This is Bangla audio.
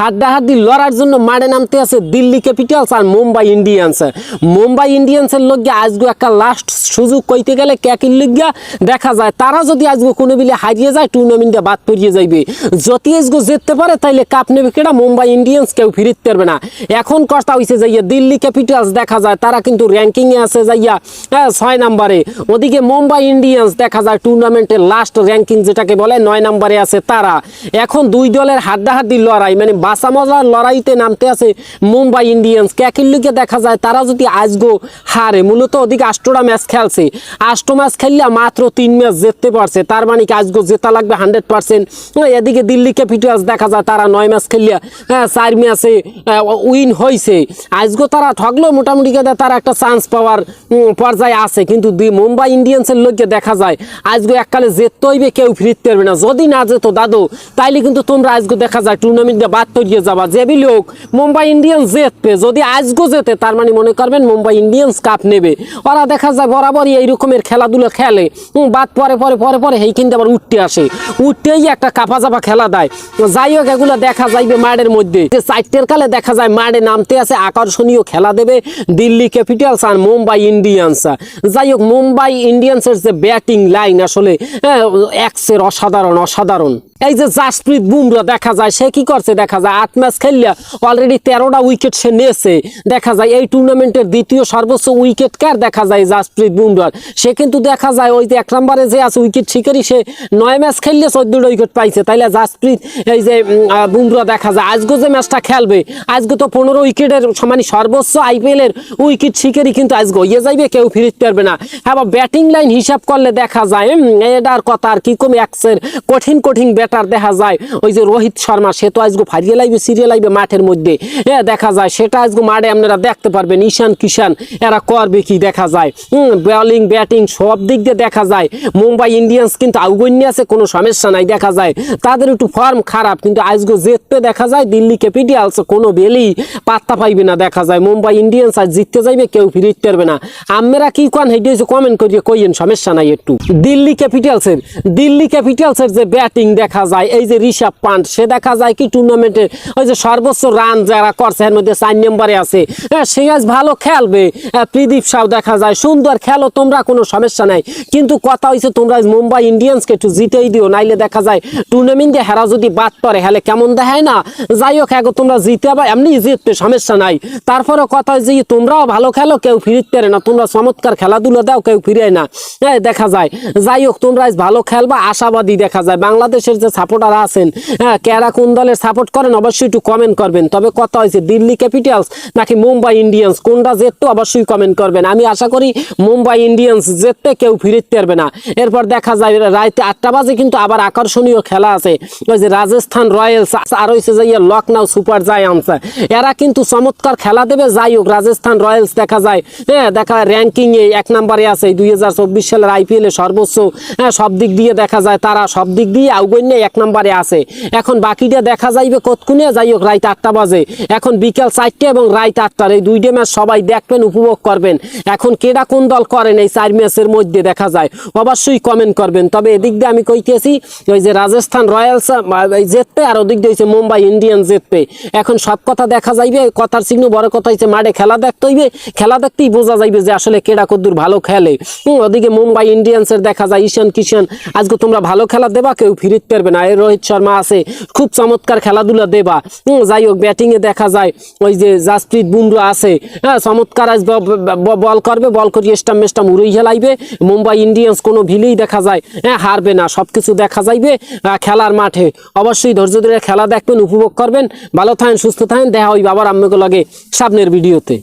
হাড্ডাহাড্ডি লড়ার জন্য মাঠে নামতে আছে দিল্লি ক্যাপিটালস আর মুম্বাই ইন্ডিয়ান্স। মুম্বাই ইন্ডিয়ান্সের লগে আজগো একটা লাস্ট সুযোগ কইতে গেলে ক্যাকির লজ্ঞা দেখা যায় তারা যদি আজগো কোনো বিলে হারিয়ে যায় টুর্নামেন্টে বাদ পড়িয়ে যাইবে। যদি আজগো জিততে পারে তাইলে কাপ নেবে কেটা মুম্বাই ইন্ডিয়ান্স কেউ ফিরিতে পারবে না। এখন কথা হইছে যাইয়া দিল্লি ক্যাপিটালস দেখা যায় তারা কিন্তু র্যাঙ্কিংয়ে আছে যাইয়া হ্যাঁ, ছয় নাম্বারে। ওদিকে মুম্বাই ইন্ডিয়ান্স দেখা যায় টুর্নামেন্টের লাস্ট র্যাঙ্কিং যেটাকে বলে নয় নাম্বারে আছে তারা। এখন দুই দলের হাড্ডাহাড্ডি লড়াই মানে বাসা মজার লড়াইতে নামতে আছে মুম্বাই ইন্ডিয়ান্স। লিগে দেখা যায় তারা যদি আজগো হারে, মূলত ওদিকে আষ্টটা ম্যাচ খেলছে। আষ্ট ম্যাচ খেললে মাত্র তিন ম্যাচ জিততে পারছে। তার মানে কি আজগো জেতা লাগবে হান্ড্রেড পার্সেন্ট? এদিকে দিল্লি ক্যাপিটালস দেখা যায় তারা নয় ম্যাচ খেললে হ্যাঁ চার ম্যাচে উইন হয়েছে আজগো তারা ঠগলো, মোটামুটি তারা একটা চান্স পাওয়ার পর্যায়ে আছে। কিন্তু মুম্বাই ইন্ডিয়ান্সের লোককে দেখা যায় আজগো এককালে যেতে হইবে কেউ ফিরতে পারবে না। যদি না যেত দাদু, তাইলে কিন্তু তোমরা আজগো দেখা যায় টুর্নামেন্টে বাদ তরিয়ে যাবা। যে বি লোক মুম্বাই ইন্ডিয়ান্স জিতবে। যদি আজগো যেতে তার মানে মনে করবেন মুম্বাই ইন্ডিয়ান্স কাপ নেবে। ওরা দেখা যায় বরাবরই এই রকমের খেলাধুলো খেলে। বাদ পরে পরে পরে পরে এইখানটা আবার উঠতে আসে। উঠতেই একটা কাপা চাপা খেলা দেয়। যাই হোক, এগুলো দেখা যাইবে মাঠের মধ্যে। চারটের কালে দেখা যায় মাঠে নামতে আছে আকর্ষণীয় খেলা দেবে দিল্লি ক্যাপিটালস আর মুম্বাই ইন্ডিয়ান্স যাই হোক, মুম্বাই ইন্ডিয়ান্সের যে ব্যাটিং লাইন আসলে এক্সের অসাধারণ অসাধারণ। এই যে জাসপ্রীত বুমরা দেখা যায়, সে কি করছে দেখা যায়। আট ম্যাচ খেললে অলরেডি তেরোটা উইকেট সে নিয়েছে দেখা যায় এই টুর্নামেন্টের দ্বিতীয় সর্বোচ্চ উইকেট কার দেখা যায়? জাসপ্রীত বুমরার সে কিন্তু দেখা যায় ওই যে এক নম্বরে যে আছে উইকেট শিকারি, সে নয় ম্যাচ খেললে চোদ্দটা উইকেট পাইছে। তাইলে জাসপ্রীত এই যে বুমরা দেখা যায় আজকে যে ম্যাচটা খেলবে আজকে তো পনেরো উইকেটের সমানই সর্বোচ্চ আইপিএল এর উইকেট শিকারি কিন্তু আজকে ইয়ে যাইবে, কেউ ফিরিতে পারবে না। হ্যাঁ ব্যাটিং লাইন হিসাব করলে দেখা যায় এটার কথা আর কি কমে একসের কঠিন কঠিন ব্যাটার দেখা যায়। ওই যে রোহিত শর্মা, সে তো আজকে ফারিয়ে লাইবে সিরিয়ে লাইবে মাঠের মধ্যে। হ্যাঁ দেখা যায়, সেটা আজকে মাঠে আপনারা দেখতে পারবেন, ঈশান কিষান, এরা করবে কি দেখা যায়। হুম বোলিং ব্যাটিং সব দিক দিয়ে দেখা যায়। মুম্বাই ইন্ডিয়ান্স কিন্তু আউগন্য আছে, কোনো সমস্যা নাই, দেখা যায়। তাদের একটু ফর্ম খারাপ, কিন্তু আজকে জিততে দেখা যায়, দিল্লি ক্যাপিটালস কোনো বেলি পাত্তা পাইবে না, দেখা যায়। মুম্বাই ইন্ডিয়ান্স আজ জিততে যাইবে, কেউ ফিরিতে পারবে না। আমরা কি কন হেঁটে কমেন্ট করিয়ে কইয়েন, সমস্যা নাই একটু। দিল্লি ক্যাপিটালসের দিল্লি ক্যাপিটালসের যে ব্যাটিং দেখা যায়, এই যে ঋষভ পান্ট, সে দেখা যায় কি টুর্নামেন্টের ওই যে সর্বোচ্চ রান যারা করছে এর মধ্যে চার নম্বরে আছে। হ্যাঁ, সে আজ ভালো খেলবে। হ্যাঁ, প্রদীপ সাউ দেখা যায় সুন্দর খেলো তোমরা কোনো সমস্যা নাই। কিন্তু কথা হয়েছে তোমরা মুম্বাই ইন্ডিয়ান্সকে একটু জিতেই দিও নাইলে দেখা যায় টুর্নামেন্টে হেরা যদি বাদ পড়ে হেলে কেমন দেখায় না? যাই হোক এখন তোমরা জিতে আবার এমনি জিতবে সমস্যা নাই। তারপরে কথা হয়েছে যে তোমরাও ভালো খেলো কেউ ফিরিতে পারে না। তোমরা চমৎকার খেলাধুলো দাও কেউ ফিরে না। হ্যাঁ দেখা যায়। যাই হোক তোমরা ভালো খেলবা আশাবাদী দেখা যায়। বাংলাদেশের যে সাপোর্টার আছেন হ্যাঁ কেরা কোন দলের সাপোর্ট করেন অবশ্যই একটু কমেন্ট করবেন। তবে কথা হয়েছে, দিল্লি ক্যাপিটালস নাকি মুম্বাই ইন্ডিয়ান্স কোনটা জেততো অবশ্যই কমেন্ট করবেন। আমি আশা করি মুম্বাই ইন্ডিয়ান্স জেততে কেউ ফিরিতে পারবে না। এরপর দেখা যায় রাতে আটটা বাজে কিন্তু আবার আকর্ষণীয় খেলা আছে। ওই যে রাজস্থান রয়্যালস, আর হয়েছে যে ইয়ে লখনৌ সুপার জায়ান্টস। এরা কিন্তু চমৎকার খেলা দেবে। যাই হোক, রাজস্থান রয়্যালস দেখা যায়। হ্যাঁ দেখা র্যাঙ্কিং এ এক নম্বরে আছে দুই হাজার চব্বিশ সালের আইপিএল সর্বোচ্চ। হ্যাঁ সব দিক দিয়ে দেখা যায় তারা সব দিক দিয়ে আউগন্য এক নম্বরে আছে। এখন বাকিটা দেখা যাইবে কতক্ষণে যাই হোক রাত আটটা বাজে। এখন বিকেল চারটে এবং রাত আটটার। এই দুইটা ম্যাচ সবাই দেখবেন, উপভোগ করবেন। এখন কেডা কোন দল করেন এই চার ম্যাচের মধ্যে দেখা যায়। অবশ্যই কমেন্ট করবেন। তবে এদিক দিয়ে আমি কইতেছি, ওই যে রাজস্থান রয়্যালস জেতবে আর ওদিক দিয়ে মুম্বাই ইন্ডিয়ান্স জেতবে এখন সব কথা দেখা যাইবে, কথার চিহ্ন বড় কথা হচ্ছে মাঠে খেলা দেখতে হইবে। খেলা দেখতেই বোঝা যাইবে যে আসলে কেডা কদ্দুর ভালো খেলে। ওদিকে মুম্বাই ইন্ডিয়ান্সের দেখা যায়, ঈশান কিষান। আজকে তোমরা ভালো খেলা দেবা, কেউ ফিরিতে পারবে না। এই রোহিত শর্মা আছে, খুব চমৎকার খেলাধুলা দেবা। যাই হোক ব্যাটিংয়ে দেখা যায় ওই যে জাসপ্রীত বুমরা আছে। হ্যাঁ চমৎকার আজ বল করবে বল করিয়ে স্টাম মেস্টাম উড়েই হেলাইবে। মুম্বাই ইন্ডিয়ান্স কোনো ভিলেই দেখা যায় হ্যাঁ হারবে না সব কিছু দেখা যাইবে খেলার মাঠে। অবশ্যই ধৈর্য ধরে খেলা দেখবেন, উপভোগ করবেন। ভালো থাকেন, সুস্থ থাকেন, দেখা হইবে আবার আম্মকে লাগে সামনের ভিডিওতে।